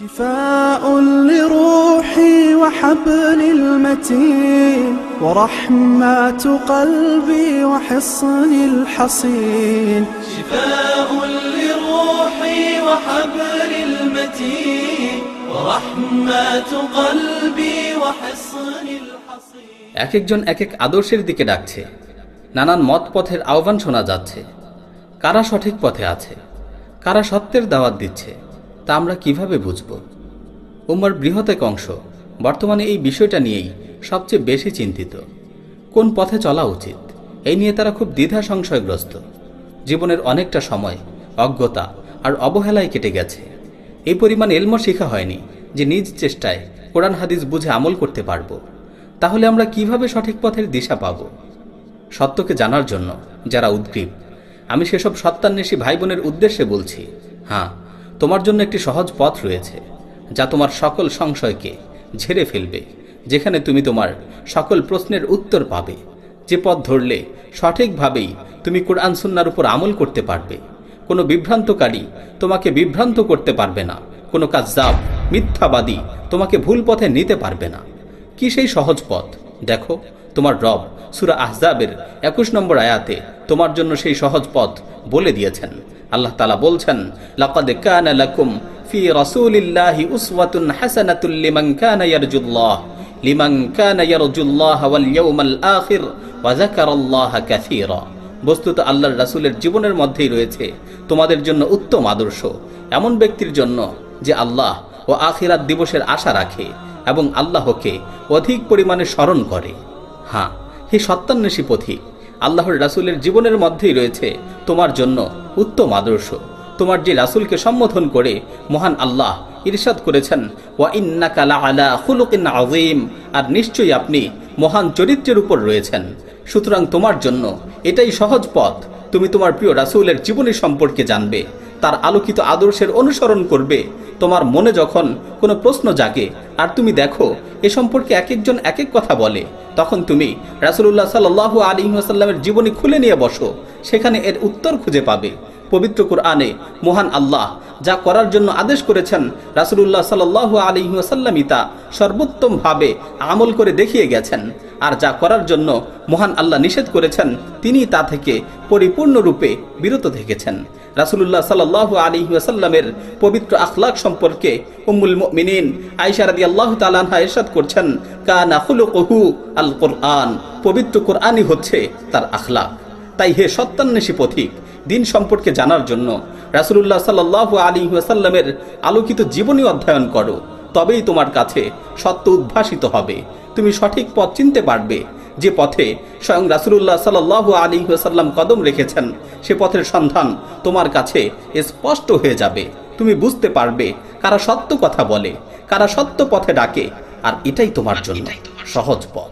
شفاء لروحي وحبل المتين ورحمة قلبي وحصن الحصين شفاء لروحي وحبل المتين ورحمة قلبي وحصن الحصين এক একজন এক এক আদর্শের দিকে ডাকছে নানান মত পথের আহ্বান শোনা যাচ্ছে কারা সঠিক পথে আছে কারা সত্যের দাওয়াত দিচ্ছে তা আমরা কীভাবে বুঝব? উম্মার বৃহৎ এক অংশ। বর্তমানে এই বিষয়টা নিয়েই সবচেয়ে বেশি চিন্তিত। কোন পথে চলা উচিত? এই নিয়ে তারা খুব দ্বিধা সংশয়গ্রস্ত। জীবনের অনেকটা সময়, অজ্ঞতা আর অবহেলায় কেটে গেছে। এই পরিমাণ এলম শেখা হয়নি যে নিজ চেষ্টায় কোরআন হাদিস বুঝে আমল করতে পারব। তাহলে আমরা কীভাবে সঠিক পথের দিশা পাব? সত্যকে জানার জন্য যারা উদ্গ্রীব, আমি সেসব সত্যান্বেষী ভাই বোনের উদ্দেশ্যে বলছি হ্যাঁ তোমার জন্য একটি সহজ পথ রয়েছে, যা তোমার সকল সংশয়কে ঝেড়ে ফেলবে, যেখানে তুমি তোমার সকল প্রশ্নের উত্তর পাবে। যে পথ ধরলে সঠিকভাবেই তুমি কোরআন সুন্নার উপর আমল করতে পারবে। কোনো বিভ্রান্তকারী তোমাকে বিভ্রান্ত করতে পারবে না, কোনো কাজদাব মিথ্যাবাদী তোমাকে ভুল পথে নিতে পারবে না। কি সেই সহজ পথ? দেখো, তোমার রব সুরা আহজাবের একুশ নম্বর আয়াতে তোমার জন্য সেই সহজ পথ বলে দিয়েছেন। আল্লাহ তালা বলছেন ফি বস্তুত আল্লাহর রাসূলের জীবনের মধ্যেই রয়েছে তোমাদের জন্য উত্তম আদর্শ, এমন ব্যক্তির জন্য যে আল্লাহ ও আখিরাত দিবসের আশা রাখে এবং আল্লাহকে অধিক পরিমাণে স্মরণ করে। হ্যাঁ হে সত্যান্বেষী পথিক, আল্লাহর রাসূলের জীবনের মধ্যেই রয়েছে তোমার জন্য উত্তম আদর্শ। তোমার যে রাসুলকে সম্বোধন করে মহান আল্লাহ ইরশাদ করেছেন, ওয়া আলা হুলুকিন আজিম আর নিশ্চয়ই আপনি মহান চরিত্রের উপর রয়েছেন। সুতরাং তোমার জন্য এটাই সহজ পথ। তুমি তোমার প্রিয় রাসুলের জীবনী সম্পর্কে জানবে। তার আলোকিত আদর্শের অনুসরণ করবে। তোমার মনে যখন কোনো প্রশ্ন জাগে, আর তুমি দেখো, এ সম্পর্কে এক একজন এক এক কথা বলে, তখন তুমি রাসুল্লাহ সাল্লাহ আলী আসাল্লামের জীবনী খুলে নিয়ে বসো, সেখানে এর উত্তর খুঁজে পাবে। পবিত্র কোরআনে মহান আল্লাহ, যা করার জন্য আদেশ করেছেন রাসুলুল্লাহ সাল্লাহ আলী আসাল্লামই তা সর্বোত্তমভাবে আমল করে দেখিয়ে গেছেন। আর যা করার জন্য মহান আল্লাহ নিষেধ করেছেন, তিনি তা থেকে পরিপূর্ণরূপে বিরত থেকেছেন। রাসুলুল্লাহ সাল্লাহ আলী ওয়াসাল্লামের পবিত্র আখলাক সম্পর্কে উম্মুল মিনিন আইসা রাদি আল্লাহ তালানহা এরশাদ করছেন, কানা খুলুকহু আল কোরআন পবিত্র কোরআনই হচ্ছে তার আখলাক। তাই হে সত্যান্বেষী পথিক দিন সম্পর্কে জানার জন্য রাসুলুল্লাহ সাল্লাহ আলী ওয়াসাল্লামের আলোকিত জীবনী অধ্যয়ন করো, তবেই তোমার কাছে সত্য উদ্ভাসিত হবে। তুমি সঠিক পথ চিনতে পারবে। যে পথে স্বয়ং রাসুলুল্লাহ সাল্লাহ আলী সাল্লাম কদম রেখেছেন, সে পথের সন্ধান তোমার কাছে স্পষ্ট হয়ে যাবে। তুমি বুঝতে পারবে কারা সত্য কথা বলে, কারা সত্য পথে ডাকে, আর এটাই তোমার জন্য সহজ পথ।